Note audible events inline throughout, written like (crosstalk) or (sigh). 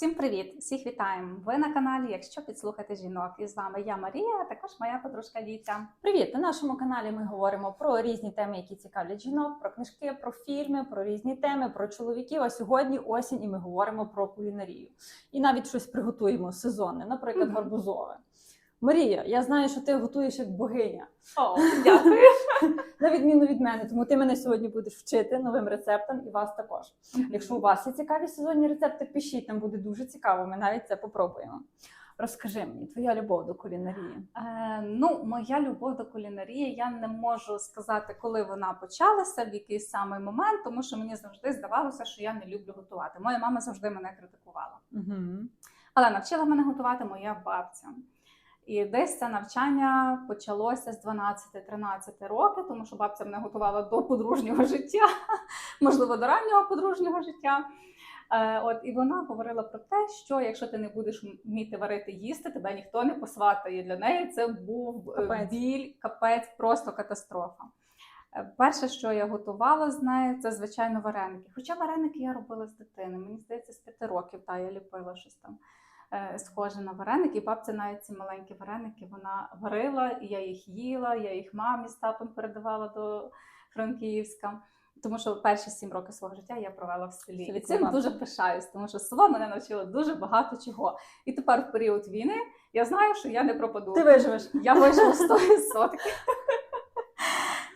Всім привіт! Всіх вітаємо! Ви на каналі, якщо підслухати жінок. І з вами я Марія, а також моя подружка Літя. Привіт! На нашому каналі ми говоримо про різні теми, які цікавлять жінок, про книжки, про фільми, про різні теми, про чоловіків. А сьогодні осінь, і ми говоримо про кулінарію. І навіть щось приготуємо сезонне, наприклад, гарбузове. Марія, я знаю, що ти готуєш як богиня, О, (laughs) дякую! на відміну від мене, тому ти мене сьогодні будеш вчити новим рецептам і вас також. Якщо у вас є цікаві сезонні рецепти, пишіть, нам буде дуже цікаво. Ми навіть це попробуємо. Розкажи мені, твоя любов до кулінарії. Е, ну, моя любов до кулінарії, я не можу сказати, коли вона почалася, в який саме момент, тому що мені завжди здавалося, що я не люблю готувати. Моя мама завжди мене критикувала. Угу. Але навчила мене готувати моя бабця. І десь це навчання почалося з 12-13 років, тому що бабця мене готувала до подружнього життя, (laughs) можливо, до раннього подружнього життя. Е, От і вона говорила про те, що якщо ти не будеш вміти варити їсти, тебе ніхто не посватає. Для неї це був е, Капець. біль, капець, просто катастрофа. Е, Перше, що я готувала з нею, це звичайно вареники. Хоча вареники я робила з дитини. Мені здається, з п'яти років та я ліпила щось там схоже на вареники. І бабця навіть ці маленькі вареники вона варила, і я їх їла, я їх мамі з татом передавала до Франківська. Тому що перші сім років свого життя я провела в селі. І цим дуже пишаюсь, тому що село мене навчило дуже багато чого. І тепер в період війни я знаю, що я не пропаду. Ти виживеш. Я виживу 100%.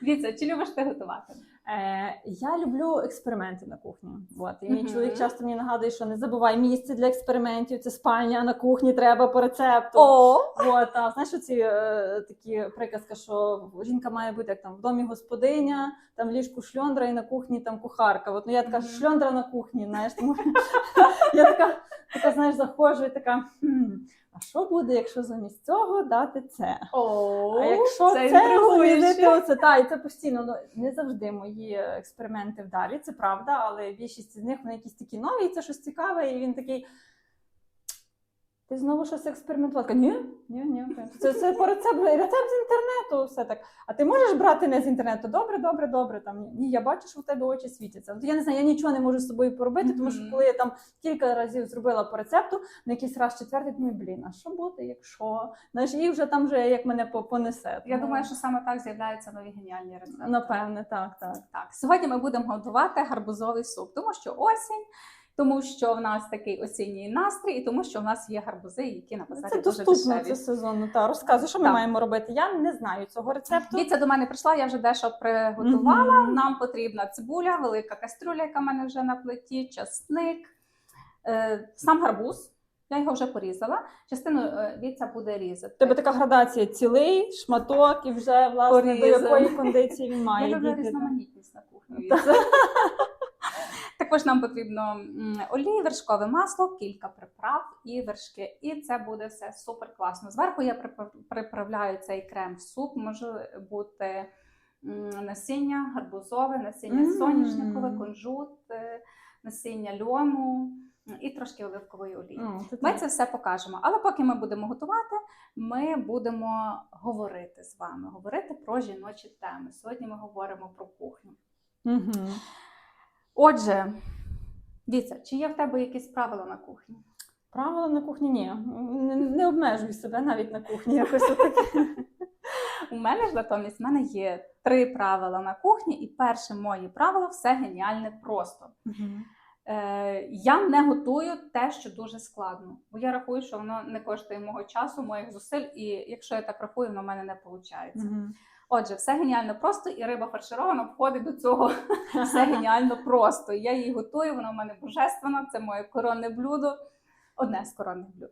Віця, чи любиш ти готувати? Е, я люблю експерименти на кухні. От. І мій Мгм. чоловік часто мені нагадує, що не забувай місце для експериментів, це спальня, на кухні треба по рецепту. О! От, а знаєш, ці е, такі приказки, що жінка має бути як там в домі господиня, там в ліжку шльондра і на кухні там кухарка. От ну я така Мгм. шльондра на кухні, знаєш, тому (laughs) я така, така знаєш, заходжу і така. Хм, а що буде, якщо замість цього дати це? О, А якщо це, це замінити оце, та, і це постійно ну, не завжди мої експерименти вдалі, це правда, але більшість з них вони якісь такі нові, і це щось цікаве, і він такий. Ти знову щось експериментувала? Ні, ні, ні. Це, це по рецепту, рецепт з інтернету, все так. А ти можеш брати не з інтернету? Добре, добре, добре. Там ні, я бачу, що в тебе очі світяться. От я не знаю, я нічого не можу з собою поробити, тому що коли я там кілька разів зробила по рецепту, на якийсь раз четвертий, думаю, блін, а що буде, якщо? Знаєш, і вже там вже як мене по- понесе. Я думаю, що саме так з'являються нові геніальні рецепти. Напевне, так, так. Так, сьогодні ми будемо готувати гарбузовий суп, тому що осінь, тому що в нас такий осінній настрій, і тому що в нас є гарбузи, які на базарі Це дуже доступно дешеві. це сезонно. Та розказуй, що ми Так. маємо робити. Я не знаю цього рецепту. Віця до мене прийшла, я вже дещо приготувала. Мгм. Нам потрібна цибуля, велика кастрюля, яка в мене вже на плиті, часник, е, сам гарбуз. Я його вже порізала. Частину е, віця буде різати. Тебе така градація цілий шматок, і вже власне до Порізаний. якої кондиції він (laughs) Я має люблю дійти. різноманітність на кухні. Віця. Також нам потрібно м, олії, вершкове масло, кілька приправ і вершки. І це буде все супер класно. Зверху я приправляю цей крем в суп. Може бути насіння гарбузове, насіння Мм. соняшникове, кунжут, е, насіння льону м, і трошки оливкової олії. М, Ми це все покажемо. Але поки ми будемо готувати, ми будемо говорити з вами, говорити про жіночі теми. Сьогодні ми говоримо про кухню. Мгм. Отже, Віця, чи є в тебе якісь правила на кухні? Правила на кухні ні. Не, не обмежуй себе навіть на кухні. Якось отаке. У мене ж натомість в мене є три правила на кухні, і перше моє правило все геніальне просто. Е, я не готую те, що дуже складно, бо я рахую, що воно не коштує мого часу, моїх зусиль, і якщо я так рахую, воно в мене не виходить. Отже, все геніально просто, і риба фарширована входить до цього. (laughs) Все геніально просто. Я її готую, вона в мене божественна, це моє коронне блюдо. Одне з коронних блюд.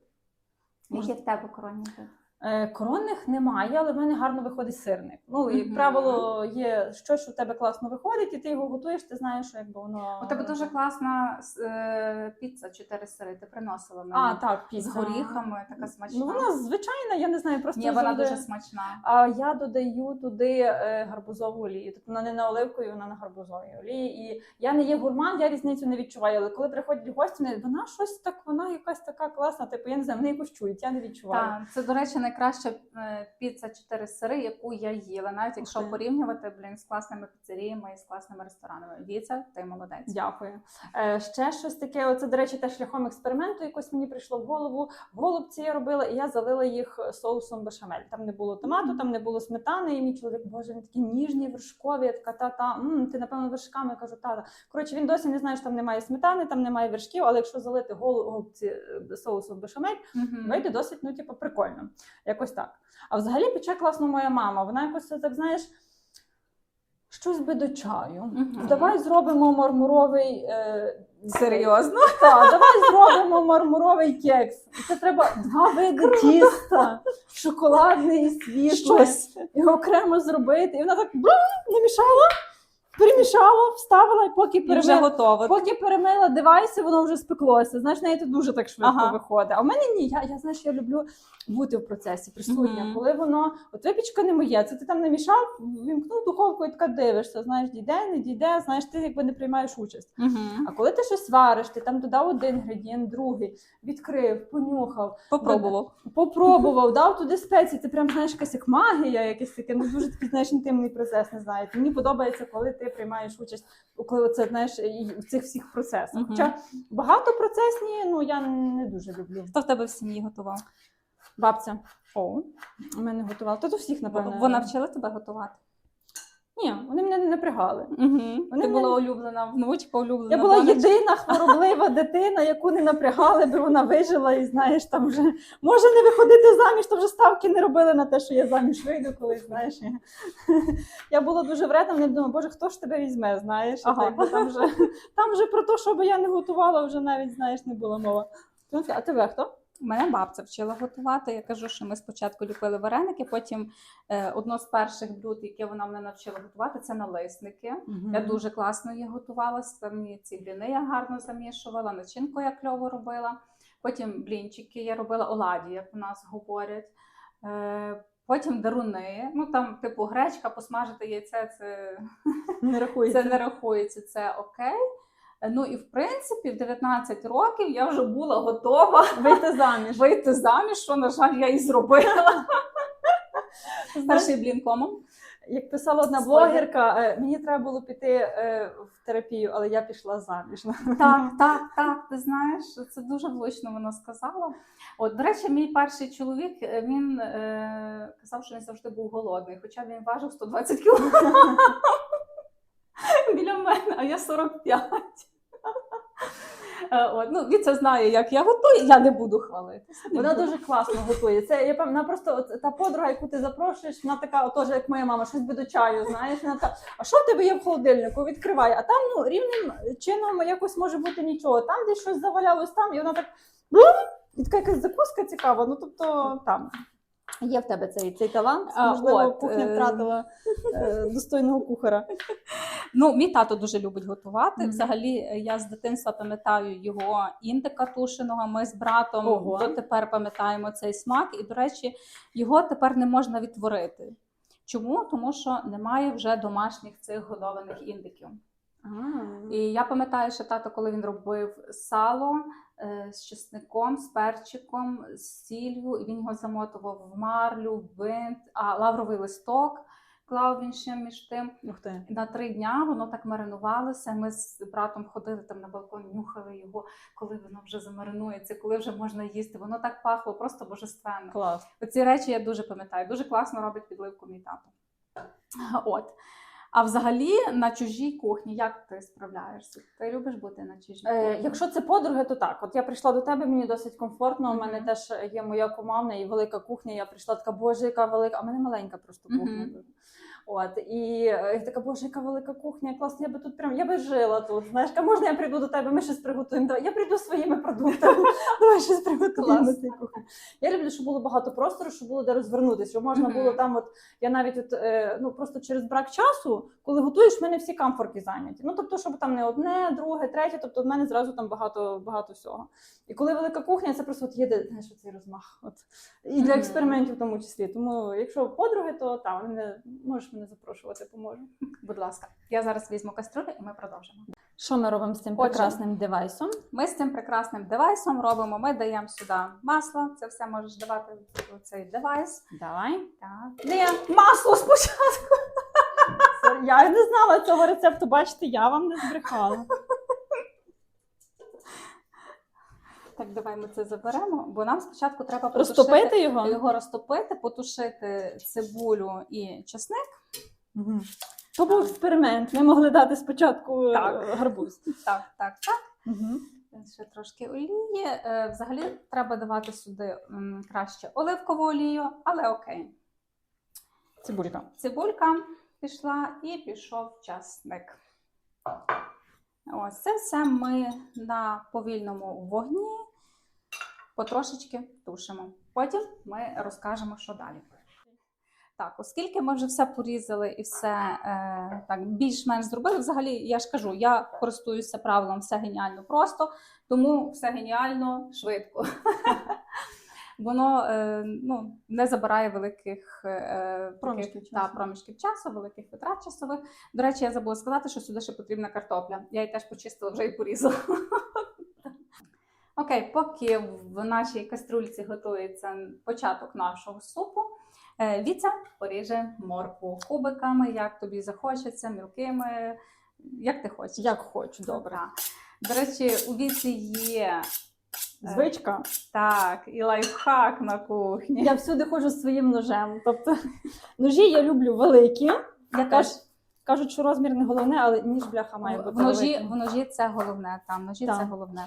Яке в тебе коронне блюдо? Е, Коронних немає, але в мене гарно виходить сирник. Ну, як Мгм. правило, є щось, що в тебе класно виходить, і ти його готуєш, ти знаєш, що якби воно. У тебе дуже класна е, піца чотири сири. Ти приносила мені А, так, з горіхами, така смачна. Ну, вона звичайна, я не знаю, просто Ні, вона дуже смачна. А я додаю туди е, гарбузову олію. Тобто вона не на оливковій, вона на гарбузовій олії. І я не є гурман, я різницю не відчуваю. Але коли приходять гості, вона щось так, вона якась така класна. Типу, я не знаю, вони якось чують, я не відчуваю. Так, це, до речі, найкраща е, піца 4 сири, яку я їла. Навіть якщо ти. порівнювати блін, з класними піцеріями і з класними ресторанами. Віця, ти молодець. Дякую. Е, ще щось таке. Оце, до речі, теж шляхом експерименту якось мені прийшло в голову. Голубці я робила, і я залила їх соусом бешамель. Там не було томату, там не було сметани. І мій чоловік, боже, він такі ніжні, вершкові. Я така та-та, м, ти напевно вершками Я кажу, та-та. Коротше, він досі не знає, що там немає сметани, там немає вершків, але якщо залити голу- голубці е, соусом бешамель, Мгм. вийде досить, ну, типу, прикольно. Якось так. А взагалі пече класно моя мама. Вона якось так, знаєш, щось би до чаю. Мгм. Давай зробимо мармуровий. Е, Серйозно? Так, давай зробимо мармуровий кекс. Це треба два види тіста, шоколадне і світле. Щось. І окремо зробити. І вона так намішала, перемішала, вставила, і поки вже перемила. Поки перемила девайси, воно вже спеклося. Знаєш, неї це дуже так швидко Ага. виходить. А в мене ні. Я, я знаєш, я люблю бути в процесі, присутня. Мгм. Коли воно, от випічка не моє, це ти там намішав, вімкнув духовку і така дивишся. Знаєш, дійде, не дійде, знаєш, ти якби не приймаєш участь. Мгм. А коли ти щось вариш, ти там додав один інгредієнт, другий, відкрив, понюхав, Попробував. попробував, дав туди спеції. Це прям знаєш якась як магія, якесь таке, ну дуже такий знаєш інтимний процес. Не знаю. Мені подобається, коли ти приймаєш участь, коли це знаєш в цих всіх процесах. Мгм. Хоча багатопроцесні, ну я не дуже люблю. Хто в тебе в сім'ї готував? Бабця О. у мене готувала. Та то всіх, напевно. Вона вчила тебе готувати? Ні, вони мене не напрягали. Угу. Вони Ти була мене- улюблена внучка, улюблена. Я була донечка. єдина хвороблива дитина, яку не напрягали, бо вона вижила, і знаєш, там вже може не виходити заміж, то вже ставки не робили на те, що я заміж вийду колись. Знаєш, я, я була дуже вредна, не думала, боже, хто ж тебе візьме? Знаєш, Ага. так, там вже там вже про те, щоб я не готувала, вже навіть знаєш, не було мова. А тебе хто? Мене бабця вчила готувати. Я кажу, що ми спочатку ліпили вареники, потім е, одно з перших блюд, яке вона мене навчила готувати, це налисники. Я дуже класно їх готувала. Самі ці бліни я гарно замішувала, начинку я кльово робила. Потім блінчики я робила оладі, як у нас говорять. Е, Потім даруни. Ну там, типу, гречка, посмажити яйце це, не рахується. це не рахується, це окей. Ну і в принципі, в 19 років я вже була готова Вийти заміж. (laughs) вийти заміж, що, на жаль, я і зробила. (laughs) Знаєш, Перший блінкомом. Як писала одна блогерка, е, мені треба було піти е, в терапію, але я пішла заміж. (laughs) Так, так, так. Ти знаєш, це дуже влучно вона сказала. От, до речі, мій перший чоловік е, він е, казав, що він завжди був голодний, хоча він важив 120 кілограмів біля мене, а я 45. Е, От, ну, він це знає, як я готую, я не буду хвалитися. не Вона дуже класно готує. Це я вона просто от, та подруга, яку ти запрошуєш, вона така, отож, як моя мама, щось би до чаю. Знаєш, вона така, а що в тебе є в холодильнику? Відкривай. А там ну рівним чином якось може бути нічого. Там десь щось завалялось там, і вона так і така якась закуска цікава. Ну тобто там. Є в тебе цей, цей талант, А, можливо, от, кухня е, втратила (laughs) е, достойного кухара. Ну, мій тато дуже любить готувати. Мгм. Взагалі, е, я з дитинства пам'ятаю його індика тушеного. Ми з братом Ого. дотепер пам'ятаємо цей смак. І, до речі, його тепер не можна відтворити. Чому? Тому що немає вже домашніх цих годованих індиків. І я пам'ятаю, що тато, коли він робив сало з чесником, з перчиком, з сіллю, і він його замотував в марлю, в бинт, а лавровий листок клав він ще між тим. Ух ти. На три дня воно так маринувалося. Ми з братом ходили там на балкон, нюхали його, коли воно вже замаринується, коли вже можна їсти. Воно так пахло просто божественно. Клас. Оці речі я дуже пам'ятаю. Дуже класно робить підливку мій тато. От. А взагалі на чужій кухні, як ти справляєшся? Ти любиш бути на чужій Е, якщо це подруги, то так. От я прийшла до тебе, мені досить комфортно. У Мгм. мене теж є моя команда і велика кухня. Я прийшла така, боже, яка велика. А в мене маленька просто кухня. кухня. дуже. От і е, я така, боже, яка велика кухня, класно, я би тут прям я би жила тут. Знаєш, можна я прийду до тебе, ми щось приготуємо. Давай, я прийду своїми продуктами. (laughs) Давай щось приготуємо на цій кухні. Я люблю, щоб було багато простору, щоб було де розвернутися, щоб можна було там. От я навіть от е, ну просто через брак часу, коли готуєш, в мене всі камфорки зайняті. Ну тобто, щоб там не одне, друге, третє, тобто в мене зразу там багато багато всього. І коли велика кухня, це просто от є де знаєш, цей розмах. От і для експериментів в тому числі. Тому якщо подруги, то там не можеш можеш мене запрошувати, поможу. (laughs) Будь ласка, я зараз візьму каструлю і ми продовжимо. Що ми робимо з цим Отже. прекрасним девайсом? Ми з цим прекрасним девайсом робимо. Ми даємо сюди масло. Це все можеш давати у цей девайс. Давай. Так. Ні, масло спочатку. (laughs) Я не знала цього рецепту, бачите, я вам не збрехала. Так, давай ми це заберемо, бо нам спочатку треба потушити, Розтопити його? його розтопити, потушити цибулю і чесник. Угу. То був експеримент. Ми могли дати спочатку е, Так. гарбуз. (laughs) Так, так, так. Угу. Ще трошки олії. Е, Взагалі треба давати сюди краще оливкову олію, але окей. Цибулька. Цибулька пішла і пішов часник. Ось це все ми на повільному вогні потрошечки тушимо. Потім ми розкажемо, що далі. Так, оскільки ми вже все порізали і все е, так більш-менш зробили, взагалі, я ж кажу, я користуюся правилом все геніально просто, тому все геніально швидко. Воно е, ну, не забирає великих е, Проміжків таких, часу. та, проміжків часу, великих витрат часових. До речі, я забула сказати, що сюди ще потрібна картопля. Я її теж почистила вже і порізала. Окей, поки в нашій каструльці готується початок нашого супу, е, Віця поріже моркву кубиками, як тобі захочеться, мілкими, як ти хочеш. Як хочу, добре. Так. До речі, у Віці є Звичка. так, і лайфхак на кухні. Я всюди ходжу з своїм ножем. Тобто ножі я люблю великі. Я Кажуть, кажуть, що розмір не головне, але ніж бляха має бути. в ножі, в ножі це головне, там ножі Так. це головне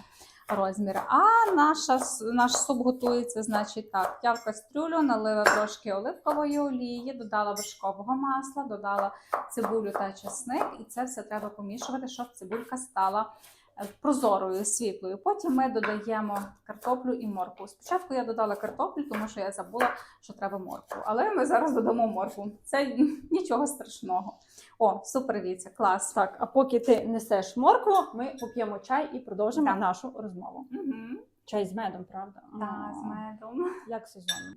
розмір. А наша, наш суп готується, значить так. Я в кастрюлю налила трошки оливкової олії, додала вершкового масла, додала цибулю та чесник, і це все треба помішувати, щоб цибулька стала е, прозорою, світлою. Потім ми додаємо картоплю і моркву. Спочатку я додала картоплю, тому що я забула, що треба моркву. Але ми зараз додамо моркву. Це нічого страшного. О, супер Віця, клас. Так, а поки ти несеш моркву, ми поп'ємо чай і продовжимо Так. нашу розмову. Угу. Чай з медом, правда? Так, з медом. Як сезонно.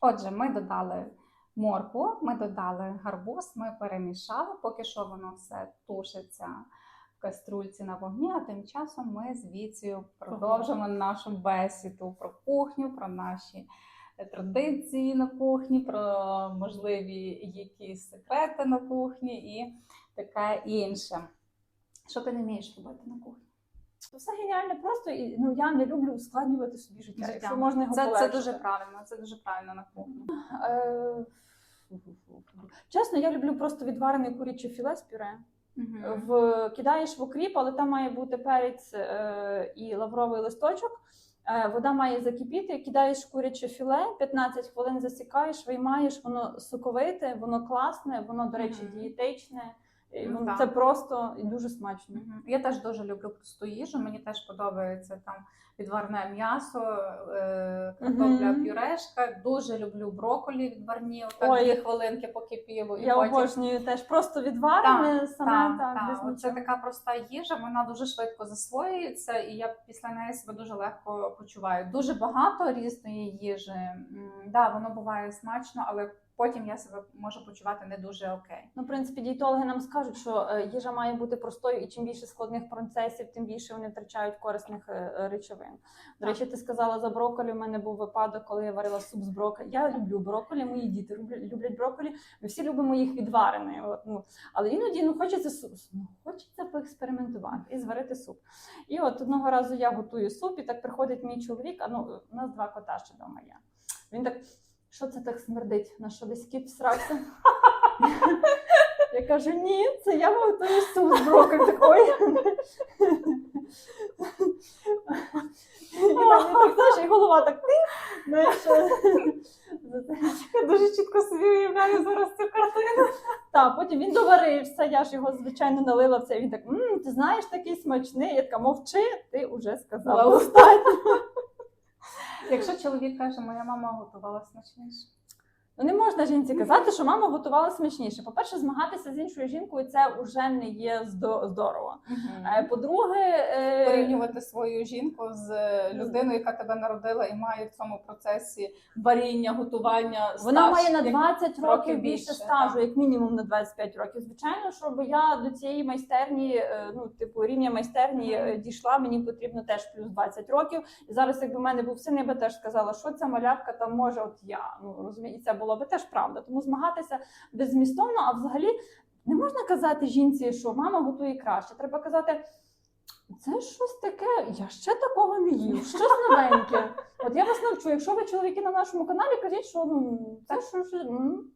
Отже, ми додали моркву, ми додали гарбуз, ми перемішали, поки що воно все тушиться каструльці на вогні, а тим часом ми з Віцією продовжимо нашу бесіду про кухню, про наші традиції на кухні, про можливі якісь секрети на кухні і таке інше. Що ти не вмієш робити на кухні? Це все геніально просто, і ну я не люблю ускладнювати собі життя. Життя. Якщо можна його Це, це дуже правильно, це дуже правильно на кухні. Е, Чесно, я люблю просто відварене куряче філе з пюре. В, кидаєш в окріп, але там має бути перець е, і лавровий листочок. Е, вода має закипіти, кидаєш куряче філе, 15 хвилин засікаєш, виймаєш, воно соковите, воно класне, воно, до речі, Мгм. дієтичне. І Ну, так. Це просто і дуже смачно. Мгм. Я теж дуже люблю просту їжу. Мені теж подобається там відварне м'ясо, е, картопля, Мгм. пюрешка. Дуже люблю броколі відварні. Отак Ой. дві хвилинки поки піло. І Я потім... обожнюю теж просто відварене саме так, так, без Це така проста їжа, вона дуже швидко засвоюється, і я після неї себе дуже легко почуваю. Дуже багато різної їжі. М, Да, воно буває смачно, але потім я себе можу почувати не дуже окей. Ну, в принципі, дієтологи нам скажуть, що е, їжа має бути простою, і чим більше складних процесів, тим більше вони втрачають корисних е, е, речовин. До речі, ти сказала за брокколі. У мене був випадок, коли я варила суп з брокколі. Я люблю брокколі, мої діти люблять, брокколі. Ми всі любимо їх відварені. От, ну, але іноді ну, хочеться суп, ну, хочеться поекспериментувати і зварити суп. І от одного разу я готую суп, і так приходить мій чоловік. А ну, у нас два кота ще вдома є. Він так. Що це так смердить? На що десь кіт всрався? Я кажу, ні, це я готую суп з брокколі. такий. І так, так, знаєш, і голова так ти. Знаєш, Я дуже чітко собі уявляю зараз цю картину. та, потім він доварився, я ж його, звичайно, налила в це. Він так, ти знаєш, такий смачний. Я така, мовчи, ти вже сказала. Вау. Якщо чоловік каже, моя мама готувала смачніше. Ну, не можна жінці казати, що мама готувала смачніше. По-перше, змагатися з іншою жінкою це вже не є здо- здорово. Е, По-друге, е, порівнювати свою жінку з людиною, яка тебе народила і має в цьому процесі варіння, готування. Вона стаж, має на як- 20 років років більше стажу, як мінімум на 25 років. Звичайно, щоб я до цієї майстерні, е, ну типу рівня майстерні е, дійшла, мені потрібно теж плюс 20 років. І зараз, якби в мене був син, я би теж сказала, що ця малявка там може, от я. Ну розумієте, це було би теж правда. Тому змагатися беззмістовно, а взагалі не можна казати жінці, що мама готує краще. Треба казати. Це щось таке, я ще такого не їв, щось новеньке. От я вас навчу, якщо ви чоловіки на нашому каналі, кажіть, що ну це щось,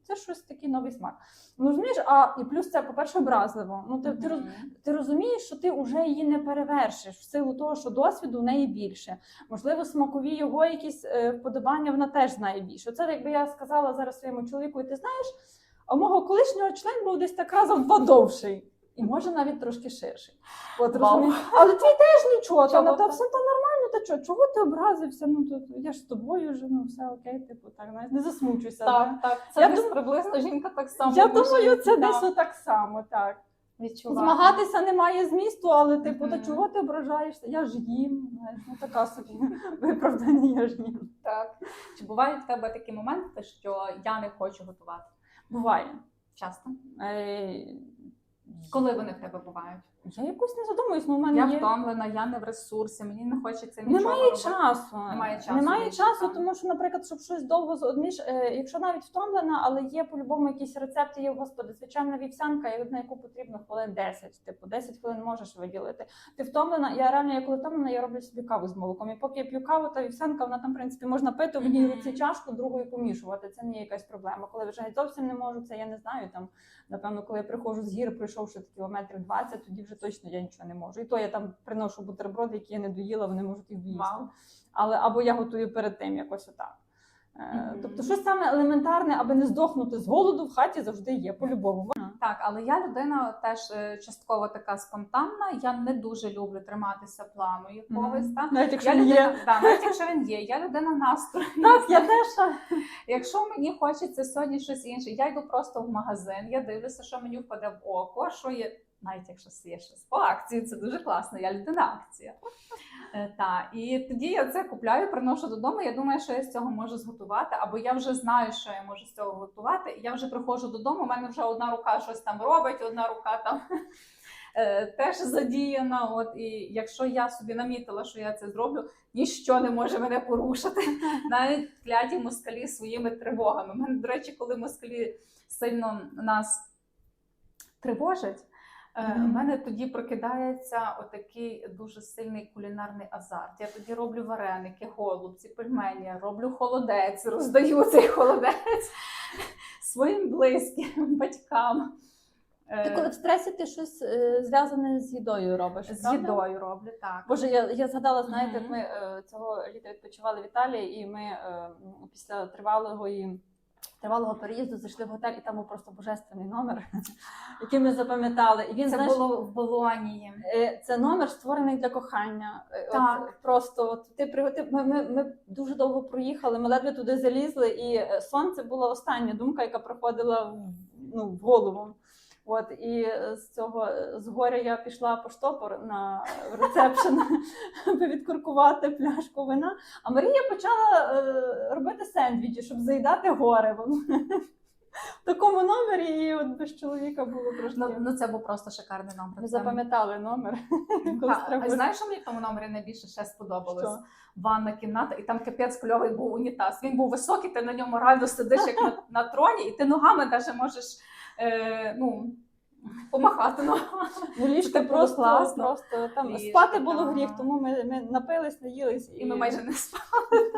це щось такий новий смак. Ну розумієш, а і плюс це, по-перше, образливо. Ну ти, ти, ти розумієш, що ти вже її не перевершиш в силу того, що досвіду в неї більше. Можливо, смакові його якісь е, вподобання вона теж знає більше. Це якби я сказала зараз своєму чоловіку, і ти знаєш, а мого колишнього член був десь так разом в два довший. І може навіть трошки ширший. От розумієш? Але твій теж нічого, та, Чого та, так? все то нормально, та чого? Чого ти образився? Ну то я ж з тобою вже, ну все окей, типу, так, знаєш, не засмучуйся. да. Так, так. Це Я десь дум- приблизно жінка так само. Я думаю, це да, десь отак само, так. відчувати. Змагатися немає змісту, але типу, та Мгм. чого ти ображаєшся? Я ж їм. Знаєш, ну така собі (laughs) виправдання, я ж їм. Так. Чи бувають в тебе такі моменти, що я не хочу готувати? Буває. Часто. Е, Коли вони в тебе бувають? Я якось не задумуюсь, ну в мене Я є. втомлена, я не в ресурсі, мені не хочеться нічого Немає робити. часу. Немає часу Немає часу, так. тому що, наприклад, щоб щось довго з- одні е, якщо навіть втомлена, але є по-любому якісь рецепти, є, господи, звичайна вівсянка, на яку потрібно хвилин 10. Типу, 10 хвилин можеш виділити. Ти втомлена, я реально, я коли втомлена, я роблю собі каву з молоком. І поки я п'ю каву, та вівсянка, вона там, в принципі, можна пити в одній руці чашку, другою помішувати. Це не є якась проблема. Коли вже зовсім не можу, це я не знаю. Там, напевно, коли я приходжу з гір, пройшовши кілометрів 20, тоді вже точно я нічого не можу. І то я там приношу бутерброди, які я не доїла, вони можуть їх доїсти. Вау. Але або я готую перед тим якось отак. Мгм. Тобто, щось саме елементарне, аби не здохнути з голоду в хаті завжди є по-любому. Так, але я людина теж е, частково така спонтанна. Я не дуже люблю триматися плану якогось. Так? Навіть якщо Я не людина, є. да, навіть якщо він є, я людина настрою. Так, я теж. Якщо мені хочеться сьогодні щось інше, я йду просто в магазин, я дивлюся, що мені впаде в око, що є. Навіть якщо є щось по акції, це дуже класно. Я людина акція. Е, Та і тоді я це купляю, приношу додому. Я думаю, що я з цього можу зготувати, або я вже знаю, що я можу з цього готувати. І я вже приходжу додому. У мене вже одна рука щось там робить, одна рука там е, теж задіяна. От і якщо я собі намітила, що я це зроблю, ніщо не може мене порушити. (laughs) Навіть кляті москалі своїми тривогами. У мене, до речі, коли москалі сильно нас тривожать. Е, У мене тоді прокидається отакий дуже сильний кулінарний азарт. Я тоді роблю вареники, голубці, пельмені, роблю холодець, роздаю (laughs) цей холодець своїм близьким батькам. Е, Ти коли в стресі ти щось е, зв'язане з їдою робиш? З правда? їдою роблю так. Боже, я, я згадала, знаєте, як Мгм. ми цього літа відпочивали в Італії, і ми після тривалого і тривалого переїзду зайшли в готель, і там був просто божественний номер, (laughs) який ми запам'ятали. І він Це знаєш, було в Болонії. Е, Це номер створений для кохання. Е, Так. От, просто от, ти приготи. Ми, ми, ми дуже довго проїхали, ми ледве туди залізли, і е, сонце була остання думка, яка приходила в, ну, в голову. От і е, з цього е, з горя я пішла по штопор на рецепшн, аби (laughs) відкуркувати пляшку вина. А Марія почала е, робити сендвічі, щоб заїдати горе. В такому номері і от без чоловіка було трошки. Ну, ну це був просто шикарний номер. Ми запам'ятали номер. а знаєш, що мені в тому номері найбільше ще сподобалось? Що? Ванна кімната, і там капець кльовий був унітаз. Він був високий, ти на ньому реально сидиш як на, на троні, і ти ногами навіть можеш е, ну, помахати ну. Ну, ліжко просто, класно. просто там Ліжко, спати було так. гріх, тому ми, ми напились, наїлись І ми майже не спали.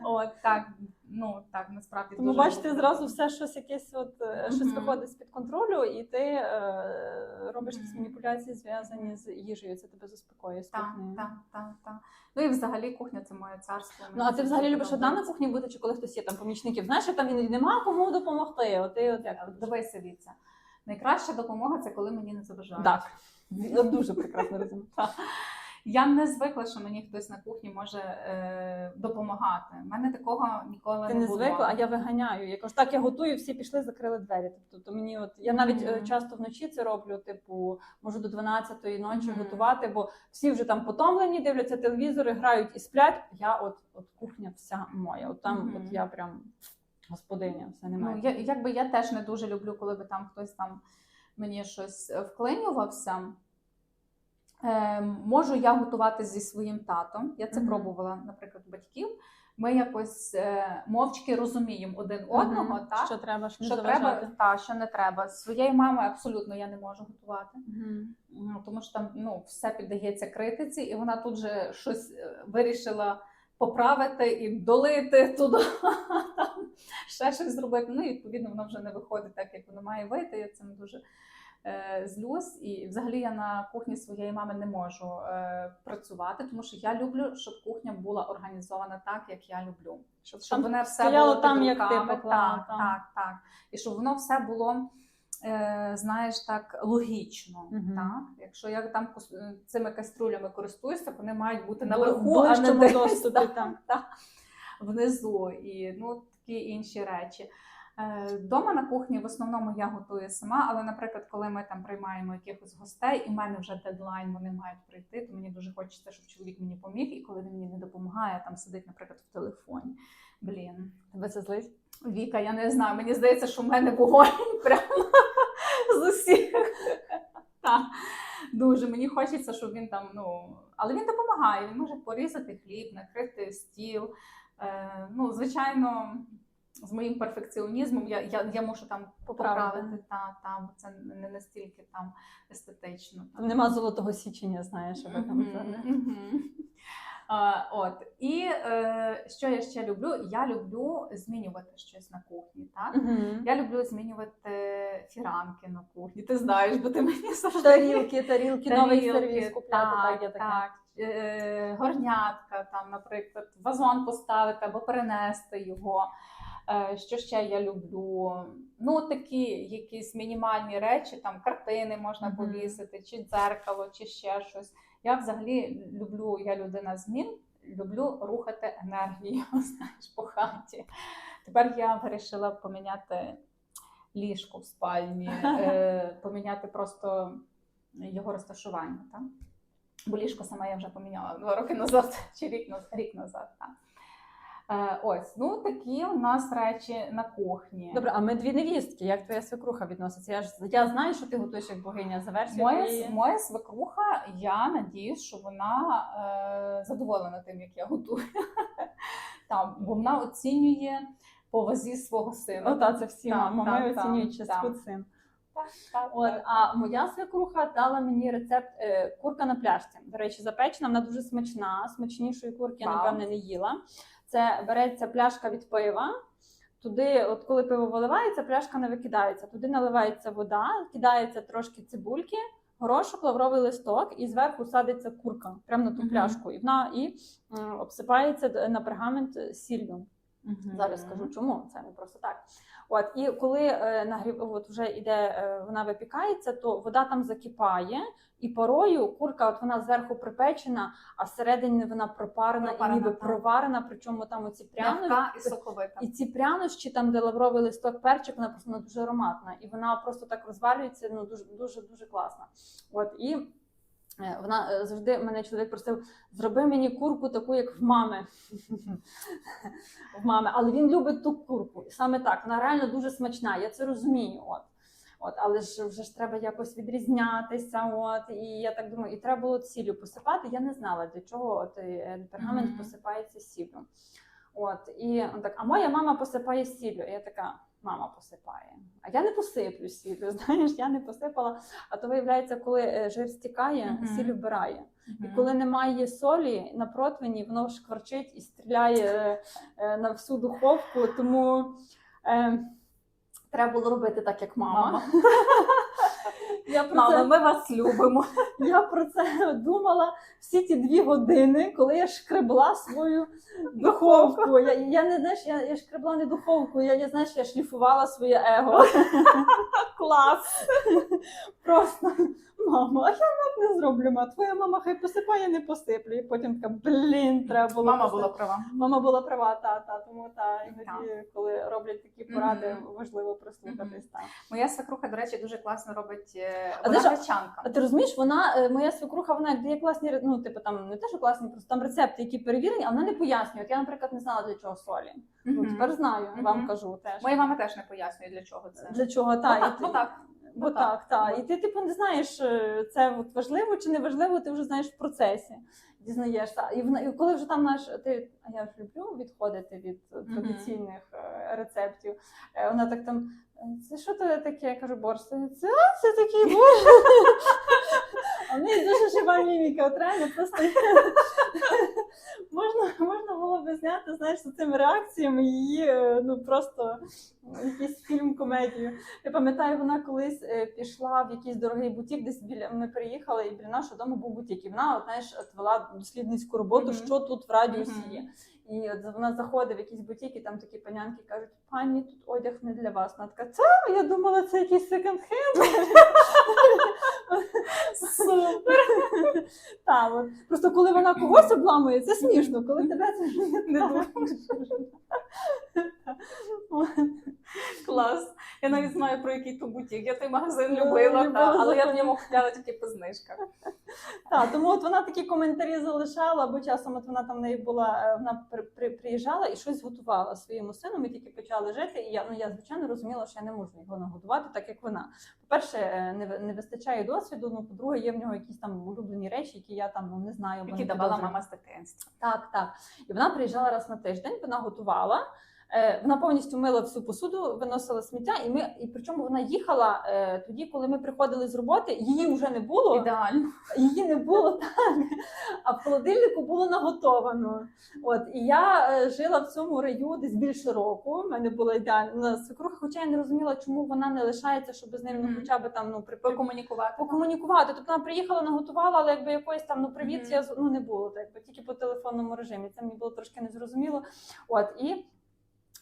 (laughs) От так, ну так насправді Тому дуже бачите, було зразу все щось якесь от е, щось Мгм. виходить з-під контролю, і ти е, робиш якісь Мгм. маніпуляції зв'язані з їжею. Це тебе заспокоює Так, так, так, так. Ну і взагалі кухня це моє царство. Ну а ти взагалі любиш одна на кухні бути, чи коли хтось є там помічників? Знаєш, як там іноді нема кому допомогти. От ти от як Дивися, Віця. Найкраща допомога це коли мені не заважають. так. Дуже прекрасно розумію. (laughs) Я не звикла, що мені хтось на кухні може е, допомагати. У мене такого ніколи Ти не не було. звикла, а я виганяю. Я кажу, так, я готую, всі пішли, закрили двері. Тобто, то мені от я навіть е, Мгм. часто вночі це роблю, типу, можу до 12-ї ночі Мгм. готувати, бо всі вже там потомлені, дивляться телевізори, грають і сплять. Я от, от кухня вся моя. От там, Мгм. от я прям господиня, все Ну, немає. я, якби я теж не дуже люблю, коли би там хтось там мені щось е, вклинювався. Е, можу я готувати зі своїм татом. Я це Мгм. пробувала, наприклад, у батьків. Ми якось е, мовчки розуміємо один одного, Мгм. так? Що треба не що заважати. треба, та, що не треба. Своєї мами абсолютно я не можу готувати. Мгм. Ну, тому що там ну, все піддається критиці, і вона тут же щось е, вирішила поправити і долити туди, (laughs) ще щось зробити. Ну і відповідно воно вже не виходить так, як воно має вийти. Я цим дуже е, злюсь. І взагалі я на кухні своєї мами не можу е, працювати, тому що я люблю, щоб кухня була організована так, як я люблю. Щоб, щоб воно все було там, під як ти поклала, так, там. так, так. І щоб воно все було. Е, знаєш, так логічно. Мгм. Так? Якщо я там цими каструлями користуюся, вони мають бути Бли- наверху, а не доступі, так, так. так, внизу. І ну, такі інші речі. Е, Дома на кухні в основному я готую сама, але, наприклад, коли ми там приймаємо якихось гостей, і в мене вже дедлайн, вони мають прийти, то мені дуже хочеться, щоб чоловік мені поміг, і коли він мені не допомагає, там сидить, наприклад, в телефоні. Блін, Тебе це злить? Віка, я не знаю. Мені здається, що в мене вогонь (laughs) прямо з усіх. Дуже мені хочеться, щоб він там, ну. Але він допомагає, він може порізати хліб, накрити стіл. Е, ну, звичайно, з моїм перфекціонізмом я, я, я можу там Поправити. поправити, та, та, бо це не настільки там естетично. Там нема золотого січення, знаєш, аби там це. От і е, що я ще люблю? Я люблю змінювати щось на кухні. Так я люблю змінювати фіранки на кухні. Ти знаєш, бо ти мені завжди Тарілки, тарілки, новий сервіс купляти, так, так. Е, горнятка, там, наприклад, вазон поставити або перенести його. Е, Що ще я люблю? Ну, такі якісь мінімальні речі, там картини можна повісити, чи дзеркало, чи ще щось. Я взагалі люблю, я людина змін, люблю рухати енергію, (laughs) знаєш, по хаті. Тепер я вирішила поміняти ліжко в спальні, е, (laughs) поміняти просто його розташування. Так? Бо ліжко саме я вже поміняла два роки назад (laughs) чи рік, рік назад. Так. Е, ось, ну такі у нас речі на кухні. Добре, а ми дві невістки. Як твоя свекруха відноситься? Я ж я знаю, що ти готуєш як богиня за версією. Моя, твоєї. моя свекруха, я надіюсь, що вона е, задоволена тим, як я готую. (laughs) Там, бо вона оцінює по вазі свого сина. Ота, це всі так, оцінюють частку. Так, так, От, так. а моя свекруха дала мені рецепт е, курка на пляшці. До речі, запечена, вона дуже смачна. Смачнішої курки я, напевне, не їла. Це береться пляшка від пива. Туди, от коли пиво виливається, пляшка не викидається. Туди наливається вода, кидається трошки цибульки, горошок, лавровий листок, і зверху садиться курка прямо на ту пляшку. І вона і м, обсипається на пергамент сіллю. Мгм. Зараз скажу, чому це не просто так. От і коли е, нагрів, от вже іде, е, вона випікається, то вода там закипає, і порою курка, от вона зверху припечена, а всередині вона пропарена, Пропарена, і ніби так. проварена. Причому там оці прянощі, і соковита. і ці прянощі, там де лавровий листок, перчик, вона просто вона дуже ароматна, і вона просто так розвалюється. Ну дуже дуже дуже класна. От і. Е, Вона е, завжди мене чоловік просив, зроби мені курку таку, як в мами. (laughs) в мами. Але він любить ту курку. І саме так, вона реально дуже смачна. Я це розумію. От. От, але ж вже ж треба якось відрізнятися. От, і я так думаю, і треба було сіллю посипати. Я не знала, для чого от, е, пергамент посипається сіллю. От, і он так, а моя мама посипає сіллю. Я така, мама посипає. А я не посиплю сіллю. Знаєш, я не посипала. А то виявляється, коли е, жир стікає, Мгм. сіль вбирає. І коли немає солі на противні, воно шкварчить і стріляє е, е, на всю духовку. Тому е, треба було робити так, як мама. Мама. (laughs) Я про, Мама, це, ми вас любимо. (laughs) я про це думала всі ті дві години, коли я шкребла свою духовку. Я, я не знаєш, я, я шкребла не духовку, я, я знаєш, я шліфувала своє его. (laughs) Клас. Просто, Мама, а я так не зроблю, ма. Твоя мама хай посипає, не посиплю. І потім така, блін, треба було. Мама посип- була права. Мама була права, та, та, тому та, іноді, коли роблять такі поради, Мгм. важливо прислухатись. Та. Моя свекруха, до речі, дуже класно робить е, вона ти гречанка. А ти розумієш, вона, е, моя свекруха, вона як дає класні, ну, типу, там не те, що класні, просто там рецепти, які перевірені, а вона не пояснює. От я, наприклад, не знала, для чого солі. Ну, тепер знаю, вам кажу теж. Моя мама теж не пояснює, для чого це. Для чого, Бо та, так, і бо ти- так. Бо бо так, так. так. Бо- І ти, типу, не знаєш, е, це от важливо чи не важливо, ти вже знаєш в процесі. Дізнаєшся. І, вона- і коли вже там наш, ти, а я ж люблю відходити від е, традиційних е, рецептів. Е, Вона так там. «Е, Це що це таке? Я кажу, борщ. Це, це такий борщ. (laughs) Неї дуже жива міміка, от реально просто (laughs) можна, можна було би зняти, знаєш, з цими реакціями її, е, ну просто якийсь фільм комедію. Я пам'ятаю, вона колись е, пішла в якийсь дорогий бутік, десь біля ми приїхали, і біля нашого дому був бутік. І вона, от, знаєш, вела дослідницьку роботу, Мгм. що тут в радіусі є. І от вона заходить в якийсь бутік, і там такі панянки кажуть: пані, тут одяг не для вас. Вона така, це я думала, це якийсь секонд-хенд. (laughs) (laughs) (laughs) Супер. Так, от. Просто коли вона когось обламує, це смішно, коли тебе це (laughs) Не дуже. (laughs) Клас. Я навіть знаю про який то бутік. Я той магазин любила, та, але я в ньому купляла тільки по знижках. Так, тому от вона такі коментарі залишала, бо часом от вона там в неї була, е, вона при, при, приїжджала і щось готувала своєму сину. Ми тільки почали жити, і я ну я звичайно розуміла, що я не можу його нагодувати, так як вона. По-перше, е, не, не вистачає досвіду. Ну, по-друге, є в нього якісь там улюблені речі, які я там ну, не знаю. бо Які не давала мама з дитинства. Так, так. І вона приїжджала раз на тиждень, вона готувала. Е, Вона повністю мила всю посуду, виносила сміття, і ми, і причому вона їхала е, тоді, коли ми приходили з роботи, її вже не було. Ідеально. Її не було (laughs) так, а в холодильнику було наготовано. От і я е, жила в цьому раю десь більше року. У мене була ідеальна свекруха, хоча я не розуміла, чому вона не лишається, щоб з ним ну, хоча б там ну при Покомунікувати. покомунікувати. Тобто вона приїхала, наготувала, але якби якоїсь там ну привіт, Мгм. я з- ну не було так, якби тільки по телефонному режимі. Це мені було трошки незрозуміло. От і.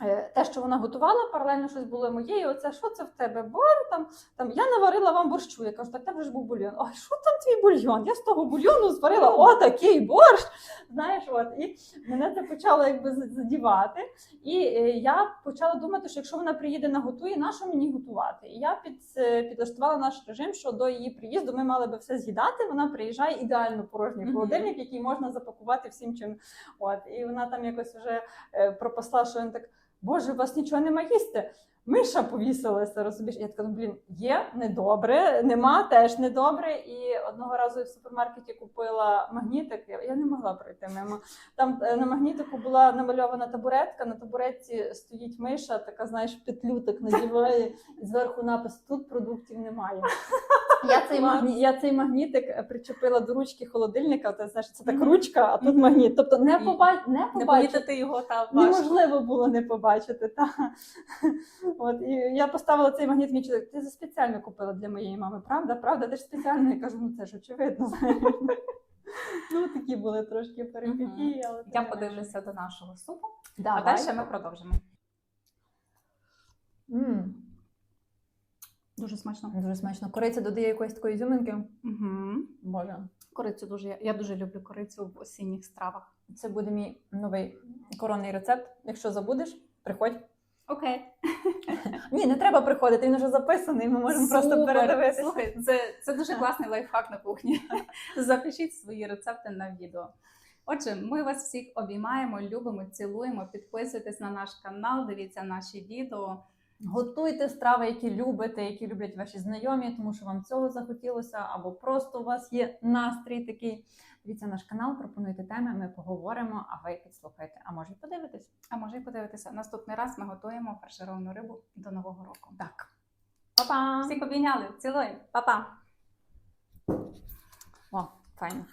Е, Те, що вона готувала, паралельно щось було моєю. Оце що це в тебе? Бор там там я наварила вам борщу. Я кажу, так там же ж був бульйон. Ой, що там твій бульйон? Я з того бульйону зварила о такий борщ. Знаєш, от і мене це почало якби задівати. І е, я почала думати, що якщо вона приїде наготує, на що мені готувати? І я під, е, підлаштувала наш режим, що до її приїзду ми мали би все з'їдати. Вона приїжджає ідеально порожній холодильник, який можна запакувати всім чим. От і вона там якось вже пропасла, що він так. Боже, у вас нічого нема їсти. Миша повісилася, розумієш? Я така, ну, блін, є недобре, нема теж недобре. І одного разу я в супермаркеті купила магнітик. Я, не могла пройти мимо. Там е, на магнітику була намальована табуретка. На табуретці стоїть миша, така, знаєш, петлю так надіває, і зверху напис тут продуктів немає. Я цей, магні... я цей магнітик е, причепила до ручки холодильника. Ти знаєш, це так ручка, а тут магніт. Тобто не, І поба... не побачити. його та ваш. Неможливо було не побачити. Та. От, і я поставила цей магніт, мій чоловік, ти спеціально купила для моєї мами, правда? Правда? Ти ж спеціально. Я кажу, ну це ж очевидно. (laughs) Ну, такі були трошки перипетії, але Я подивлюся до нашого супу, а далі ми продовжимо. Дуже смачно. Дуже смачно. Кориця додає якоїсь такої зюминки. Угу. Боже. Корицю дуже я дуже люблю корицю в осінніх стравах. Це буде мій новий коронний рецепт. Якщо забудеш, приходь. Окей. Ні, не треба приходити, він вже записаний. Ми можемо просто передивитися. Слухай, це, це дуже класний лайфхак на кухні. (laughs) Запишіть свої рецепти на відео. Отже, ми вас всіх обіймаємо, любимо, цілуємо. Підписуйтесь на наш канал, дивіться наші відео. Готуйте страви, які любите, які люблять ваші знайомі, тому що вам цього захотілося, або просто у вас є настрій такий. Дивіться наш канал, пропонуйте теми, ми поговоримо, а ви підслухайте. А може й подивитесь? А може й подивитися. Наступний раз ми готуємо фаршировану рибу до нового року. Так. Па-па! Всіх обійняли, цілуємо, па-па! О, файно.